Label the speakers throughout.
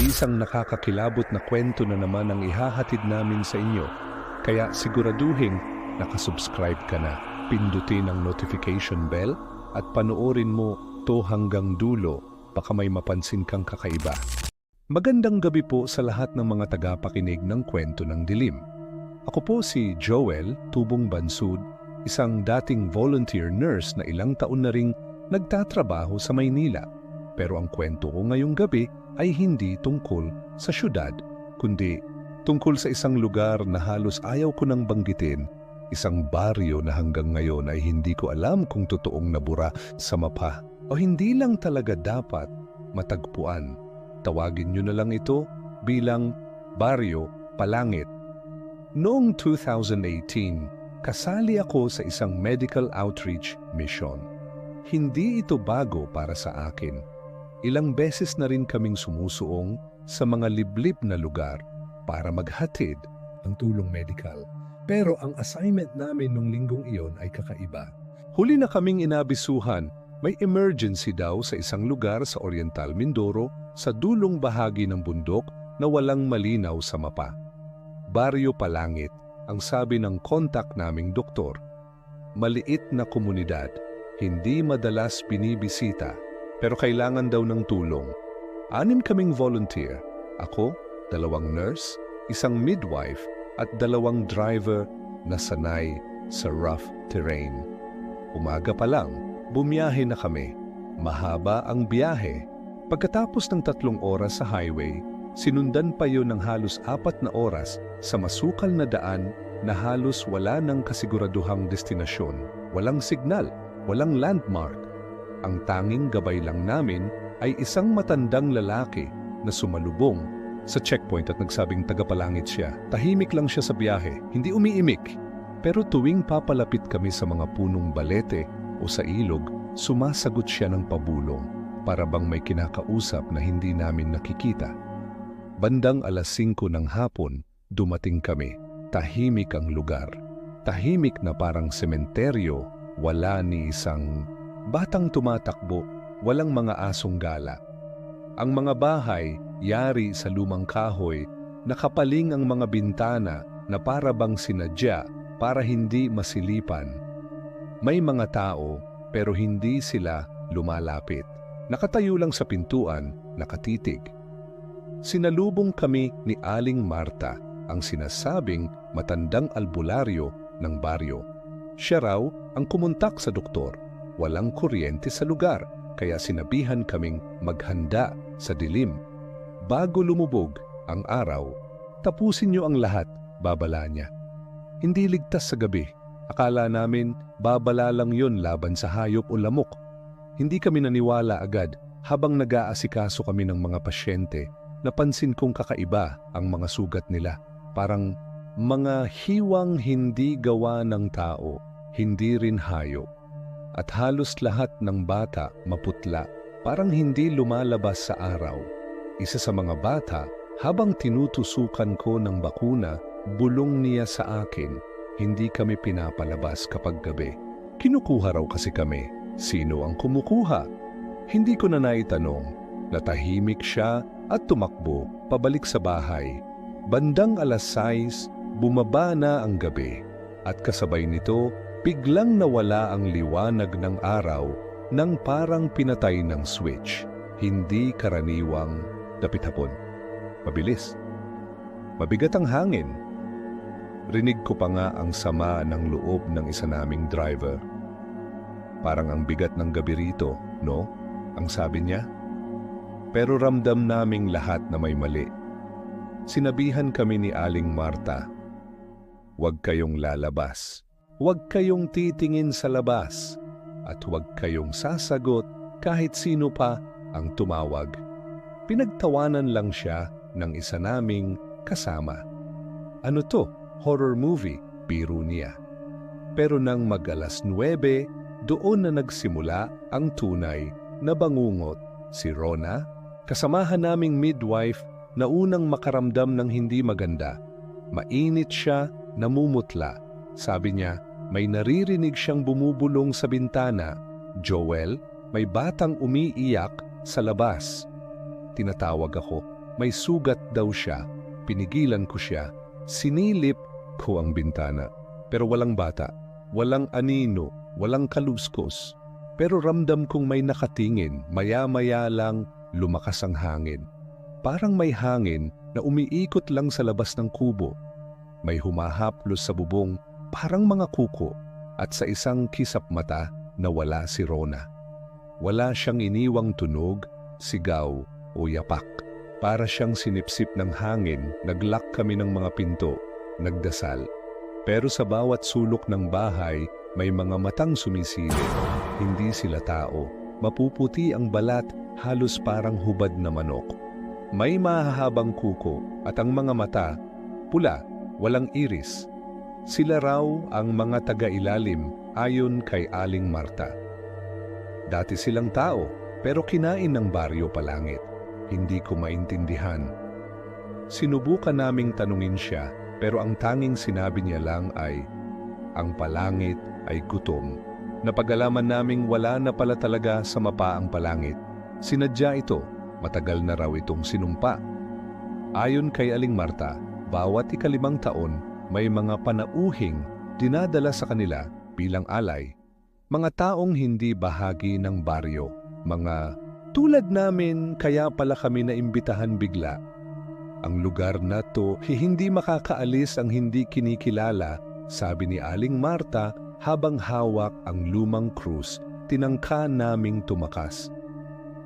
Speaker 1: Isang nakakakilabot na kwento na naman ang ihahatid namin sa inyo. Kaya siguraduhin nakasubscribe ka na. Pindutin ang notification bell at panoorin mo to hanggang dulo baka may mapansin kang kakaiba. Magandang gabi po sa lahat ng mga tagapakinig ng kwento ng dilim. Ako po si Joel Tubong Bansud, isang dating volunteer nurse na ilang taon na ring nagtatrabaho sa Maynila. Pero ang kwento ko ngayong gabi ay hindi tungkol sa syudad, kundi tungkol sa isang lugar na halos ayaw ko nang banggitin, isang baryo na hanggang ngayon ay hindi ko alam kung totoong nabura sa mapa o hindi lang talaga dapat matagpuan. Tawagin nyo na lang ito bilang Baryo Palangit. Noong 2018, kasali ako sa isang medical outreach mission. Hindi ito bago para sa akin. Ilang beses na rin kaming sumusuong sa mga liblib na lugar para maghatid ng tulong medical. Pero ang assignment namin nung linggong iyon ay kakaiba. Huli na kaming inabisuhan, may emergency daw sa isang lugar sa Oriental Mindoro sa dulong bahagi ng bundok na walang malinaw sa mapa. Baryo Palangit, ang sabi ng kontak naming doktor. Maliit na komunidad, hindi madalas binibisita, pero kailangan daw ng tulong. Anim kaming volunteer, ako, dalawang nurse, isang midwife, at dalawang driver na sanay sa rough terrain. Umaga pa lang, bumiyahe na kami. Mahaba ang biyahe. Pagkatapos ng tatlong oras sa highway, sinundan pa yon ng halos apat na oras sa masukal na daan na halos wala ng kasiguraduhang destinasyon. Walang signal, walang landmark. Ang tanging gabay lang namin ay isang matandang lalaki na sumalubong sa checkpoint at nagsabing tagapalangit siya. Tahimik lang siya sa biyahe, hindi umiimik. Pero tuwing papalapit kami sa mga punong balete o sa ilog, sumasagot siya ng pabulong para bang may kinakausap na hindi namin nakikita. Bandang alas 5 ng hapon, dumating kami. Tahimik ang lugar. Tahimik na parang sementeryo, wala ni isang batang tumatakbo, walang mga asong gala. Ang mga bahay, yari sa lumang kahoy, nakapaling ang mga bintana na para bang sinadya para hindi masilipan. May mga tao pero hindi sila lumalapit. Nakatayo lang sa pintuan, nakatitig. Sinalubong kami ni Aling Marta, ang sinasabing matandang albularyo ng baryo. Siya raw ang kumuntak sa doktor. Walang kuryente sa lugar, kaya sinabihan kaming maghanda sa dilim. Bago lumubog ang araw, tapusin niyo ang lahat, babala niya. Hindi ligtas sa gabi. Akala namin babala lang yun laban sa hayop o lamok. Hindi kami naniwala agad habang nag-aasikaso kami ng mga pasyente. Napansin kong kakaiba ang mga sugat nila. Parang mga hiwang hindi gawa ng tao, hindi rin hayop. At halos lahat ng bata maputla, parang hindi lumalabas sa araw. Isa sa mga bata, habang tinutusukan ko ng bakuna, bulong niya sa akin, hindi kami pinapalabas kapag gabi. Kinukuha raw kasi kami. Sino ang kumukuha? Hindi ko na naitanong. Natahimik siya at tumakbo pabalik sa bahay. Bandang alas 6, bumaba na ang gabi. At kasabay nito, biglang nawala ang liwanag ng araw nang parang pinatay ng switch. Hindi karaniwang dapit hapon. Mabilis. Mabigat ang hangin. Rinig ko pa nga ang sama ng loob ng isa naming driver. Parang ang bigat ng gabi rito, no? Ang sabi niya. Pero ramdam naming lahat na may mali. Sinabihan kami ni Aling Marta, Huwag kayong lalabas. Huwag kayong titingin sa labas. At huwag kayong sasagot kahit sino pa ang tumawag. Pinagtawanan lang siya ng isa naming kasama. Ano to? Horror movie, biro niya. Pero nang mag-alas 9, doon na nagsimula ang tunay na bangungot si Rona, kasamahan naming midwife na unang makaramdam ng hindi maganda. Mainit siya, namumutla. Sabi niya, may naririnig siyang bumubulong sa bintana. Joel, may batang umiiyak sa labas. Tinatawag ako. may sugat daw siya. Pinigilan ko siya. Sinilip ko ang bintana. Pero walang bata, walang anino, walang kaluskos. Pero ramdam kong may nakatingin, maya-maya lang lumakas ang hangin. Parang may hangin na umiikot lang sa labas ng kubo. May humahaplos sa bubong, parang mga kuko, at sa isang kisap mata nawala si Rona. Wala siyang iniwang tunog, sigaw o yapak. Para siyang sinipsip ng hangin, naglock kami ng mga pinto, nagdasal. Pero sa bawat sulok ng bahay, may mga matang sumisilip. Hindi sila tao. Mapuputi ang balat, halos parang hubad na manok. May mahahabang kuko at ang mga mata, pula, walang iris. Sila raw ang mga taga-ilalim ayon kay Aling Marta. Dati silang tao, pero kinain ng baryo palangit. Hindi ko maintindihan. Sinubukan naming tanungin siya, pero ang tanging sinabi niya lang ay, ang palangit ay gutom. Napagalaman naming wala na pala talaga sa mapa ang palangit. Sinadya ito, matagal na raw itong sinumpa. Ayon kay Aling Marta, bawat ikalimang taon may mga panauhing dinadala sa kanila bilang alay. Mga taong hindi bahagi ng baryo, mga tulad namin kaya pala kami naimbitahan bigla. Ang lugar na to hindi makakaalis ang hindi kinikilala, sabi ni Aling Marta habang hawak ang lumang krus, tinangka naming tumakas.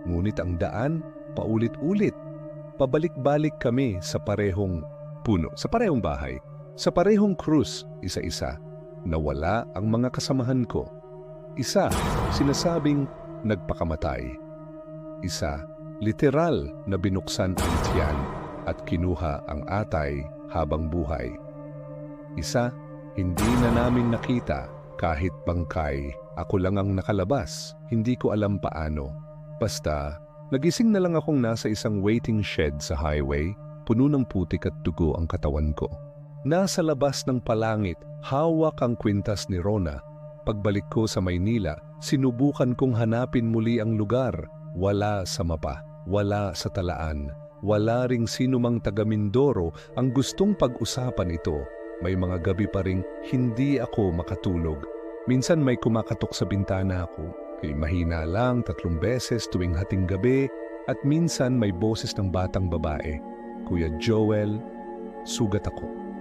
Speaker 1: Ngunit ang daan, paulit-ulit. Pabalik-balik kami sa parehong puno, sa parehong bahay, sa parehong krus, isa-isa. Nawala ang mga kasamahan ko. Isa, sinasabing nagpakamatay. Isa, literal na binuksan ang tiyan at kinuha ang atay habang buhay. Isa, hindi na namin nakita kahit bangkay. Ako lang ang nakalabas. Hindi ko alam paano. Basta, nagising na lang akong nasa isang waiting shed sa highway, puno ng putik at dugo ang katawan ko. Nasa labas ng palangit, hawak ang kwintas ni Rona. Pagbalik ko sa Maynila, sinubukan kong hanapin muli ang lugar. Wala sa mapa, wala sa talaan, wala ring sinumang taga Mindoro ang gustong pag-usapan ito. May mga gabi pa ring hindi ako makatulog. Minsan may kumakatok sa bintana ako. Kay mahina lang tatlong beses tuwing hating gabi at minsan may boses ng batang babae. Kuya Joel, sugat ako.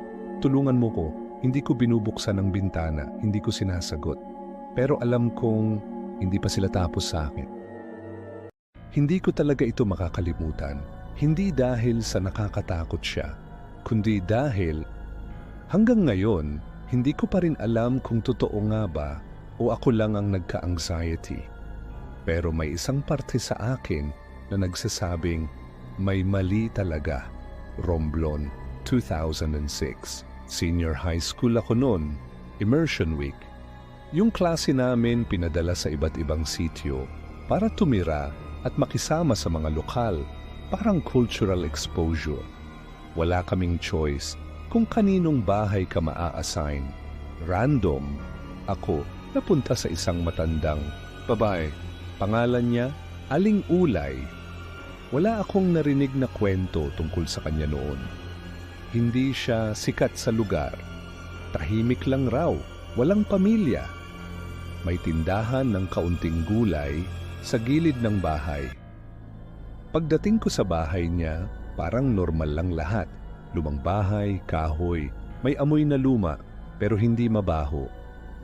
Speaker 1: Tulungan mo ko, hindi ko binubuksan ang bintana, hindi ko sinasagot. Pero alam kong hindi pa sila tapos sa akin. Hindi ko talaga ito makakalimutan. Hindi dahil sa nakakatakot siya, kundi dahil hanggang ngayon, hindi ko pa rin alam kung totoo nga ba o ako lang ang nagka-anxiety. Pero may isang parte sa akin na nagsasabing may mali talaga. Romblon, 2006. Senior high school ako noon, immersion week. Yung klase namin pinadala sa iba't ibang sityo para tumira at makisama sa mga lokal, parang cultural exposure. Wala kaming choice kung kaninong bahay ka maa-assign. Random, ako napunta sa isang matandang babae. Pangalan niya, Aling Ulay. Wala akong narinig na kwento tungkol sa kanya noon. Hindi siya sikat sa lugar. Tahimik lang raw, walang pamilya. May tindahan ng kaunting gulay sa gilid ng bahay. Pagdating ko sa bahay niya, parang normal lang lahat. Lumang bahay, kahoy, may amoy na luma, pero hindi mabaho.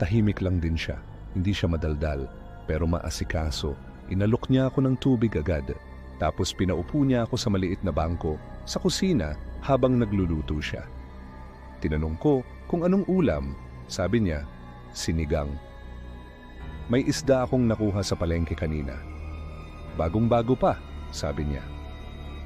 Speaker 1: Tahimik lang din siya, hindi siya madaldal, pero maasikaso. Inalok niya ako ng tubig agad, tapos pinaupo niya ako sa maliit na bangko sa kusina habang nagluluto siya. Tinanong ko kung anong ulam, sabi niya, sinigang. May isda akong nakuha sa palengke kanina. Bagong-bago pa, sabi niya.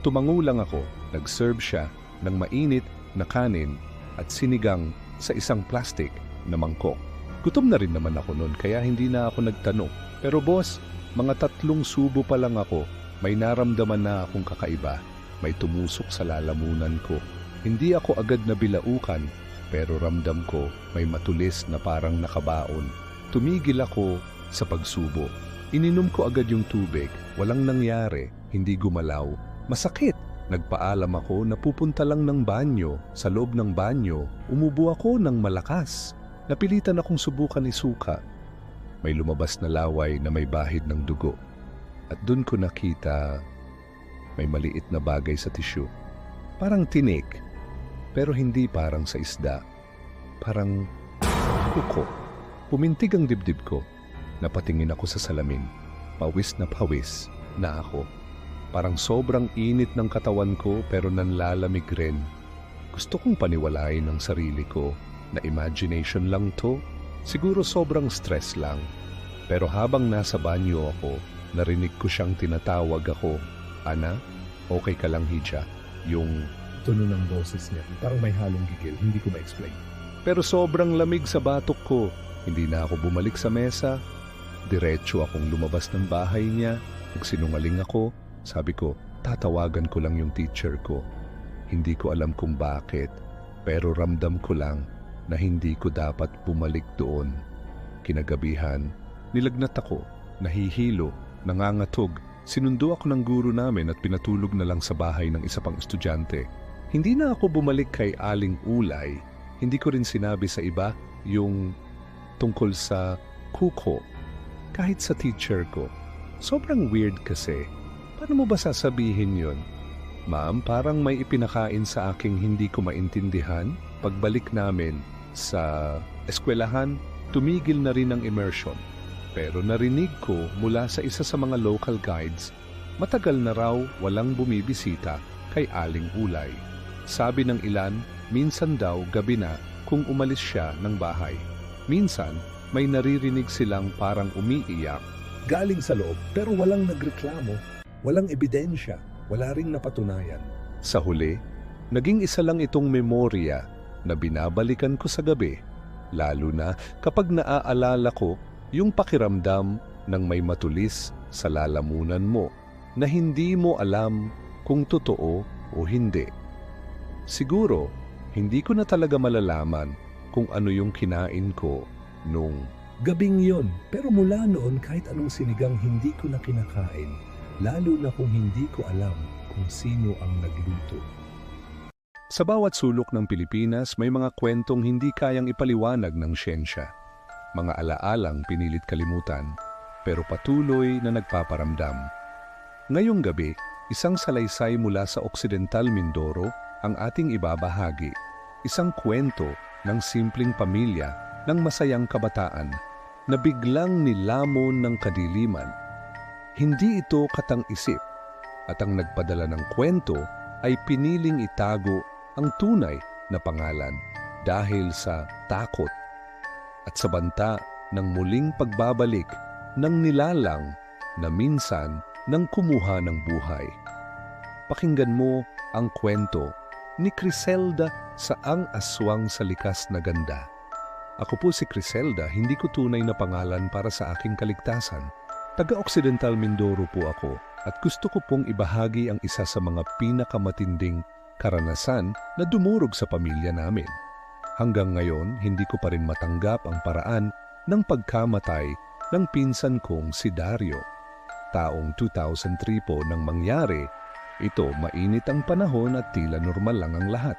Speaker 1: Tumango lang ako, nag-serve siya ng mainit na kanin at sinigang sa isang plastic na mangkok. Gutom na rin naman ako noon kaya hindi na ako nagtanong. Pero boss, mga tatlong subo pa lang ako, may naramdaman na akong kakaiba. May tumusok sa lalamunan ko. Hindi ako agad na bilaukan, pero ramdam ko may matulis na parang nakabaon. Tumigil ako sa pagsubo. Ininom ko agad yung tubig. Walang nangyari, hindi gumalaw. Masakit, Nagpaalam ako na pupunta lang ng banyo. Sa loob ng banyo, umubo ako ng malakas. Napilitan akong subukan isuka. May lumabas na laway na may bahid ng dugo. At dun ko nakita may maliit na bagay sa tisyo. Parang tinik, pero hindi parang sa isda. Parang kuko. Pumintig ang dibdib ko. Napatingin ako sa salamin. Pawis na pawis na ako. Parang sobrang init ng katawan ko pero nanlalamig rin. Gusto kong paniwalain ang sarili ko na imagination lang to. Siguro sobrang stress lang. Pero habang nasa banyo ako, narinig ko siyang tinatawag ako. Ana, okay ka lang Hija? Yung
Speaker 2: Tuno ng boses niya. Parang may halong gigil. Hindi ko ma-explain.
Speaker 1: Pero sobrang lamig sa batok ko. Hindi na ako bumalik sa mesa. Diretso akong lumabas ng bahay niya. Nagsinungaling ako. Sabi ko, tatawagan ko lang yung teacher ko. Hindi ko alam kung bakit. Pero ramdam ko lang na hindi ko dapat bumalik doon. Kinagabihan, nilagnat ako, nahihilo, nangangatog. Sinundo ako ng guro namin at pinatulog na lang sa bahay ng isa pang estudyante. Hindi na ako bumalik kay Aling Ulay. Hindi ko rin sinabi sa iba yung tungkol sa kuko. Kahit sa teacher ko. Sobrang weird kasi. Paano mo ba sasabihin yun? Ma'am, parang may ipinakain sa aking hindi ko maintindihan. Pagbalik namin sa eskwelahan, tumigil na rin ang immersion. Pero narinig ko mula sa isa sa mga local guides, matagal na raw walang bumibisita kay Aling Ulay. Sabi ng ilan, minsan daw gabi na kung umalis siya ng bahay. Minsan, may naririnig silang parang umiiyak.
Speaker 2: Galing sa loob pero walang nagreklamo. Walang ebidensya. Wala ring napatunayan.
Speaker 1: Sa huli, naging isa lang itong memorya na binabalikan ko sa gabi, lalo na kapag naaalala ko yung pakiramdam ng may matulis sa lalamunan mo na hindi mo alam kung totoo o hindi. Siguro, hindi ko na talaga malalaman kung ano yung kinain ko nung
Speaker 2: Gabing yon, pero mula noon kahit anong sinigang hindi ko na kinakain, lalo na kung hindi ko alam kung sino ang nagluto.
Speaker 1: Sa bawat sulok ng Pilipinas, may mga kwentong hindi kayang ipaliwanag ng siyensya. Mga alaalang pinilit kalimutan, pero patuloy na nagpaparamdam. Ngayong gabi, isang salaysay mula sa Occidental Mindoro ang ating ibabahagi. Isang kwento ng simpleng pamilya ng masayang kabataan na biglang nilamon ng kadiliman. Hindi ito katang-isip at ang nagpadala ng kwento ay piniling itago ang tunay na pangalan dahil sa takot at sa banta ng muling pagbabalik ng nilalang na minsan nang kumuha ng buhay. Pakinggan mo ang kwento ni Criselda sa Ang Aswang sa Likas na Ganda. Ako po si Criselda, hindi ko tunay na pangalan para sa aking kaligtasan. Taga-Occidental Mindoro po ako at gusto ko pong ibahagi ang isa sa mga pinakamatinding karanasan na dumurog sa pamilya namin. Hanggang ngayon, hindi ko pa rin matanggap ang paraan ng pagkamatay ng pinsan kong si Dario. Taong 2003 po nang mangyari, ito mainit ang panahon at tila normal lang ang lahat.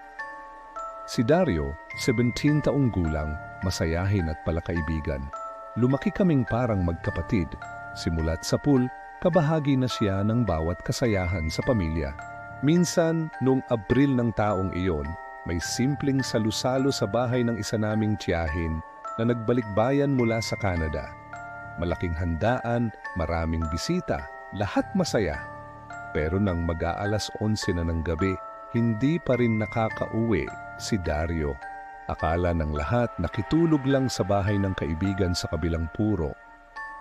Speaker 1: Si Dario, 17 taong gulang, masayahin at palakaibigan. Lumaki kaming parang magkapatid. Simulat sa pool, kabahagi na siya ng bawat kasayahan sa pamilya. Minsan, noong Abril ng taong iyon, may simpleng salusalo sa bahay ng isa naming tiyahin na nagbalikbayan mula sa Canada. Malaking handaan, maraming bisita, lahat masaya. Pero nang mag-aalas 11 na ng gabi, hindi pa rin nakakauwi si Dario. Akala ng lahat nakitulog lang sa bahay ng kaibigan sa kabilang puro.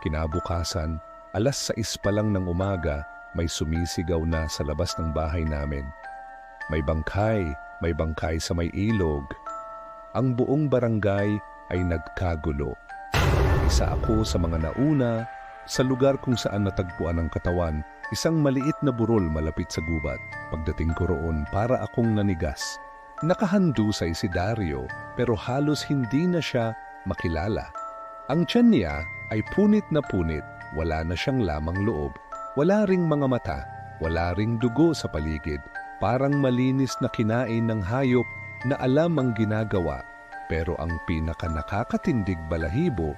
Speaker 1: Kinabukasan, alas 6 pa lang ng umaga, may sumisigaw na sa labas ng bahay namin. May bangkay, may bangkay sa may ilog. Ang buong barangay ay nagkagulo. Isa ako sa mga nauna sa lugar kung saan natagpuan ang katawan, isang maliit na burol malapit sa gubat. Pagdating ko roon, para akong nanigas. Nakahandusay si Dario pero halos hindi na siya makilala. Ang tiyan niya ay punit na punit, wala na siyang lamang loob, wala ring mga mata, wala ring dugo sa paligid, Parang malinis na kinain ng hayop na alam ang ginagawa. Pero ang pinaka nakakatindig balahibo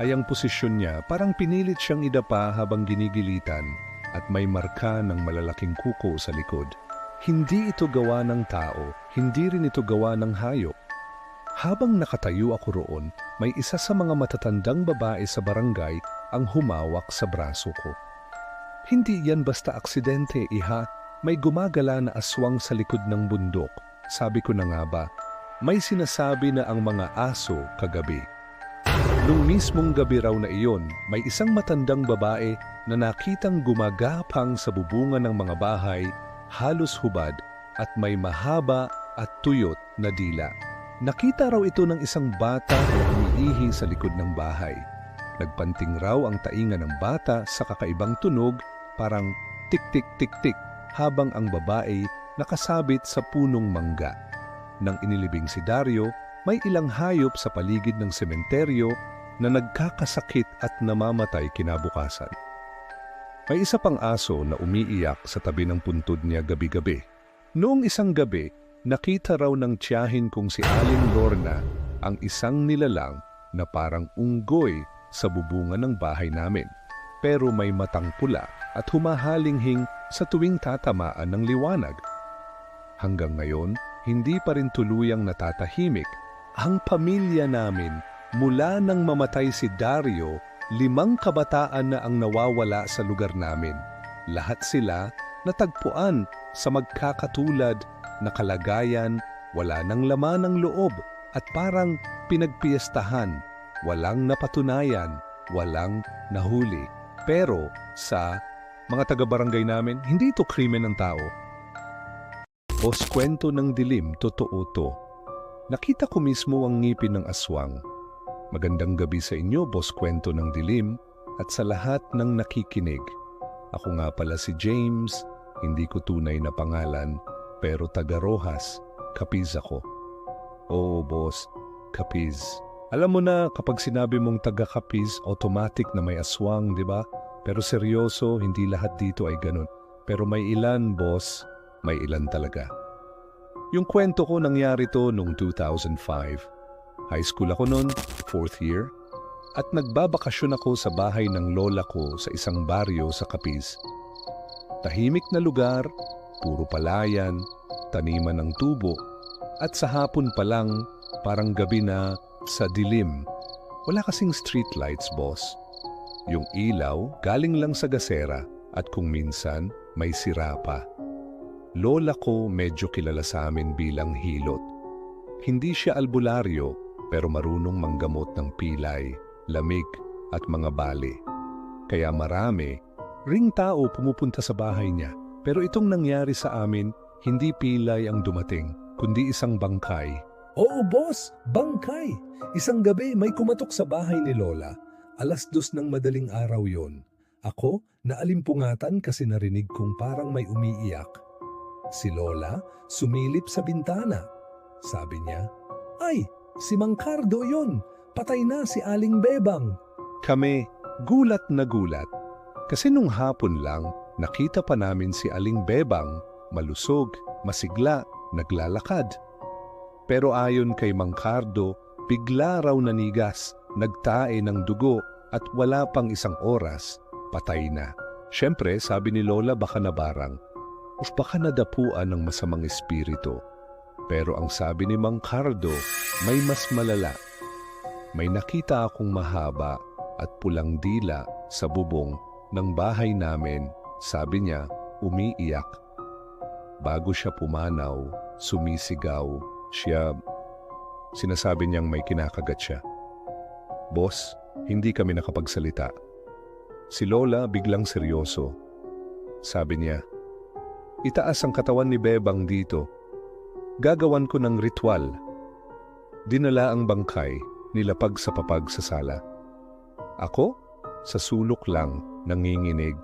Speaker 1: ay ang posisyon niya parang pinilit siyang idapa habang ginigilitan at may marka ng malalaking kuko sa likod. Hindi ito gawa ng tao, hindi rin ito gawa ng hayop. Habang nakatayo ako roon, may isa sa mga matatandang babae sa barangay ang humawak sa braso ko. Hindi yan basta aksidente, iha. May gumagala na aswang sa likod ng bundok. Sabi ko na nga ba, may sinasabi na ang mga aso kagabi. Nung mismong gabi raw na iyon, may isang matandang babae na nakitang gumagapang sa bubungan ng mga bahay, halos hubad at may mahaba at tuyot na dila. Nakita raw ito ng isang bata na umiihi sa likod ng bahay. Nagpanting raw ang tainga ng bata sa kakaibang tunog, parang tik-tik-tik-tik, habang ang babae nakasabit sa punong mangga. Nang inilibing si Dario, may ilang hayop sa paligid ng sementeryo na nagkakasakit at namamatay kinabukasan. May isa pang aso na umiiyak sa tabi ng puntod niya gabi-gabi. Noong isang gabi, nakita raw ng tiyahin kong si Aling Lorna ang isang nilalang na parang unggoy sa bubungan ng bahay namin. Pero may matang pula at humahalinghing sa tuwing tatamaan ng liwanag. Hanggang ngayon, hindi pa rin tuluyang natatahimik ang pamilya namin mula nang mamatay si Dario, limang kabataan na ang nawawala sa lugar namin. Lahat sila natagpuan sa magkakatulad na kalagayan, wala nang laman ng loob at parang pinagpiestahan, walang napatunayan, walang nahuli. Pero sa mga taga-barangay namin, hindi ito krimen ng tao. Boss, kwento ng dilim, totoo to. Nakita ko mismo ang ngipin ng aswang. Magandang gabi sa inyo, boss kwento ng dilim, at sa lahat ng nakikinig. Ako nga pala si James, hindi ko tunay na pangalan, pero taga Rojas, Capiz ako. Oo, boss, Capiz. Alam mo na kapag sinabi mong taga Capiz, automatic na may aswang, di ba? Pero seryoso, hindi lahat dito ay ganun. Pero may ilan, boss, may ilan talaga. Yung kwento ko nangyari to noong 2005. High school ako noon, fourth year, at nagbabakasyon ako sa bahay ng lola ko sa isang baryo sa Capiz. Tahimik na lugar, puro palayan, taniman ng tubo, at sa hapon pa lang, parang gabi na sa dilim. Wala kasing street lights, boss. Yung ilaw galing lang sa gasera at kung minsan may sira pa. Lola ko medyo kilala sa amin bilang hilot. Hindi siya albularyo pero marunong manggamot ng pilay, lamig at mga bali. Kaya marami, ring tao pumupunta sa bahay niya. Pero itong nangyari sa amin, hindi pilay ang dumating, kundi isang bangkay.
Speaker 2: Oo, boss, bangkay. Isang gabi may kumatok sa bahay ni Lola. Alas dos ng madaling araw yon. Ako, naalimpungatan kasi narinig kong parang may umiiyak. Si Lola, sumilip sa bintana. Sabi niya, Ay, si Mang Cardo yon. Patay na si Aling Bebang.
Speaker 1: Kami, gulat na gulat. Kasi nung hapon lang, nakita pa namin si Aling Bebang, malusog, masigla, naglalakad. Pero ayon kay Mang Cardo, bigla raw nanigas, nagtae ng dugo at wala pang isang oras, patay na. Siyempre, sabi ni Lola baka nabarang, o baka nadapuan ng masamang espiritu. Pero ang sabi ni Mang Cardo, may mas malala. May nakita akong mahaba at pulang dila sa bubong ng bahay namin. Sabi niya, umiiyak. Bago siya pumanaw, sumisigaw, siya, sinasabi niyang may kinakagat siya. Boss, hindi kami nakapagsalita. Si Lola biglang seryoso. Sabi niya, Itaas ang katawan ni Bebang dito. Gagawan ko ng ritual. Dinala ang bangkay, nilapag sa papag sa sala. Ako? Sa sulok lang, nanginginig.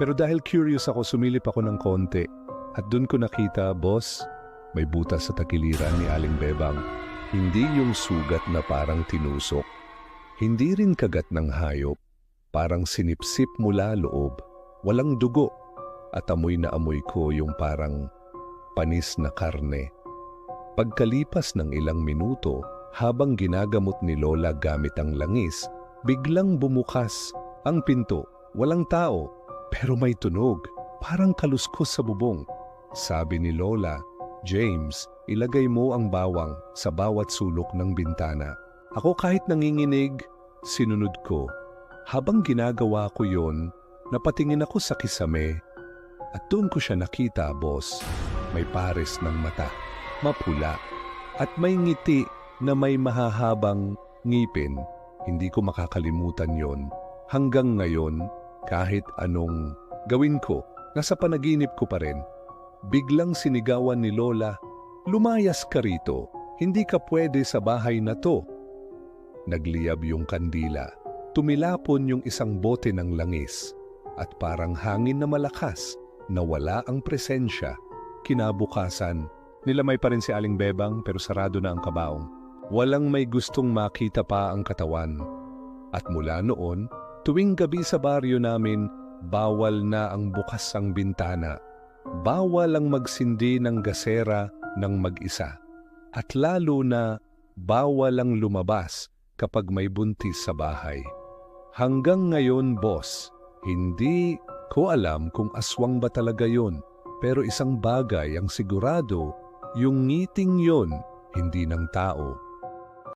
Speaker 1: Pero dahil curious ako, sumilip ako ng konti. At dun ko nakita, boss, may butas sa takiliran ni Aling Bebang. Hindi yung sugat na parang tinusok. Hindi rin kagat ng hayop. Parang sinipsip mula loob. Walang dugo at amoy na amoy ko yung parang panis na karne. Pagkalipas ng ilang minuto, habang ginagamot ni Lola gamit ang langis, biglang bumukas ang pinto. Walang tao, pero may tunog, parang kaluskos sa bubong. Sabi ni Lola, James, ilagay mo ang bawang sa bawat sulok ng bintana. Ako kahit nanginginig, sinunod ko. Habang ginagawa ko yon, napatingin ako sa kisame at doon ko siya nakita, boss. May pares ng mata, mapula, at may ngiti na may mahahabang ngipin. Hindi ko makakalimutan yon. Hanggang ngayon, kahit anong gawin ko, nasa panaginip ko pa rin. Biglang sinigawan ni Lola, lumayas ka rito, hindi ka pwede sa bahay na to. Nagliyab yung kandila, tumilapon yung isang bote ng langis, at parang hangin na malakas, nawala ang presensya. Kinabukasan, nilamay pa rin si Aling Bebang pero sarado na ang kabaong. Walang may gustong makita pa ang katawan. At mula noon, tuwing gabi sa baryo namin, bawal na ang bukas ang bintana. Bawal ang magsindi ng gasera ng mag-isa. At lalo na, bawal ang lumabas kapag may buntis sa bahay. Hanggang ngayon, boss, hindi ko alam kung aswang ba talaga yon. Pero isang bagay ang sigurado, yung ngiting yon, hindi ng tao,